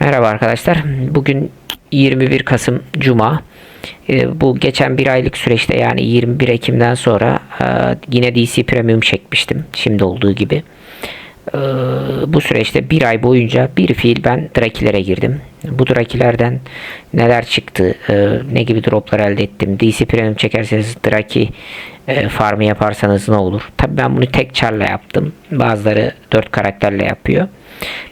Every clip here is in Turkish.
Merhaba arkadaşlar. Bugün 21 Kasım Cuma. Ee, Bu geçen bir aylık süreçte yani 21 Ekim'den sonra e, yine DC Premium çekmiştim. Şimdi olduğu gibi. Ee, Bu süreçte bir ay boyunca bir fiil ben Draki'lere girdim. Bu Draki'lerden neler çıktı, e, ne gibi droplar elde ettim. DC Premium çekerseniz Draki e, farmı yaparsanız ne olur? Tabii ben bunu tek charla yaptım. Bazıları 4 karakterle yapıyor.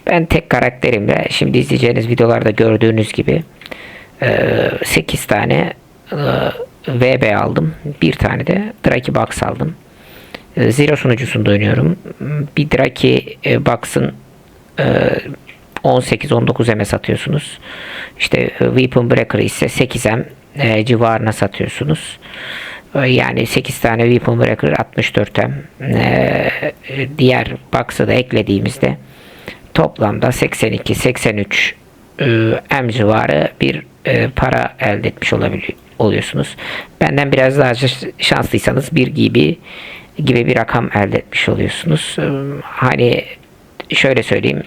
Ben tek karakterimle şimdi izleyeceğiniz videolarda gördüğünüz gibi 8 tane e, VB aldım. Bir tane de Draki Box aldım. E, Zero sunucusunda oynuyorum. Bir Draki e, Box'ın 18-19 M'e satıyorsunuz. İşte e, Weapon Breaker ise 8M e, civarına satıyorsunuz. E, Yani 8 tane Weapon Breaker 64M. E, diğer box'ı da eklediğimizde toplamda 82-83 e, M civarı bir e, para elde etmiş olabiliyor oluyorsunuz. Benden biraz daha şanslıysanız bir gibi gibi bir rakam elde etmiş oluyorsunuz. Hani şöyle söyleyeyim.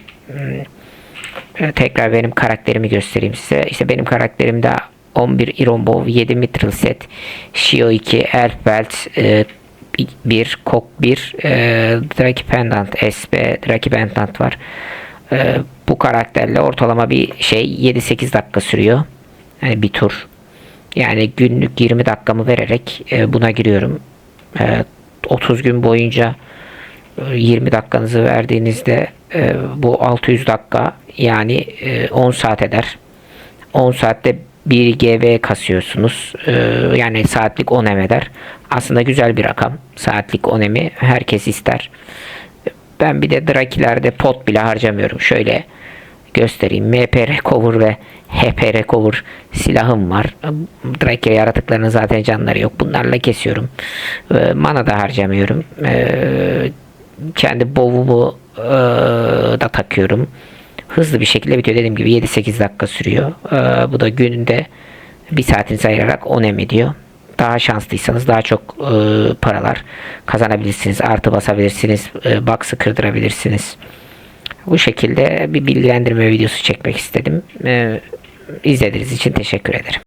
E, Tekrar benim karakterimi göstereyim size. İşte benim karakterimde 11 Iron Bow, 7 Mithril set, Shio 2, Elf Belt, e, 1, Kok 1, e, Draki Pendant, SB, Draki Pendant var. E, bu karakterle ortalama bir şey 7-8 dakika sürüyor. Yani bir tur. Yani günlük 20 dakikamı vererek buna giriyorum. E, 30 gün boyunca 20 dakikanızı verdiğinizde e, bu 600 dakika yani e, 10 saat eder. 10 saatte 1 GB kasıyorsunuz. E, yani saatlik 10 M eder. Aslında güzel bir rakam. Saatlik 10 M'i herkes ister. Ben bir de Draki'lerde pot bile harcamıyorum. Şöyle göstereyim. MP Recover ve HP Recover silahım var. Draki yaratıklarının zaten canları yok. Bunlarla kesiyorum. Mana da harcamıyorum. Kendi bovumu ee, da takıyorum. Hızlı bir şekilde bitiyor. Dediğim gibi 7-8 dakika sürüyor. Ee, bu da günde bir saatinizi ayırarak 10 em ediyor. Daha şanslıysanız daha çok e, paralar kazanabilirsiniz. Artı basabilirsiniz. E, box'ı kırdırabilirsiniz. Bu şekilde bir bilgilendirme videosu çekmek istedim. E, izlediğiniz için teşekkür ederim.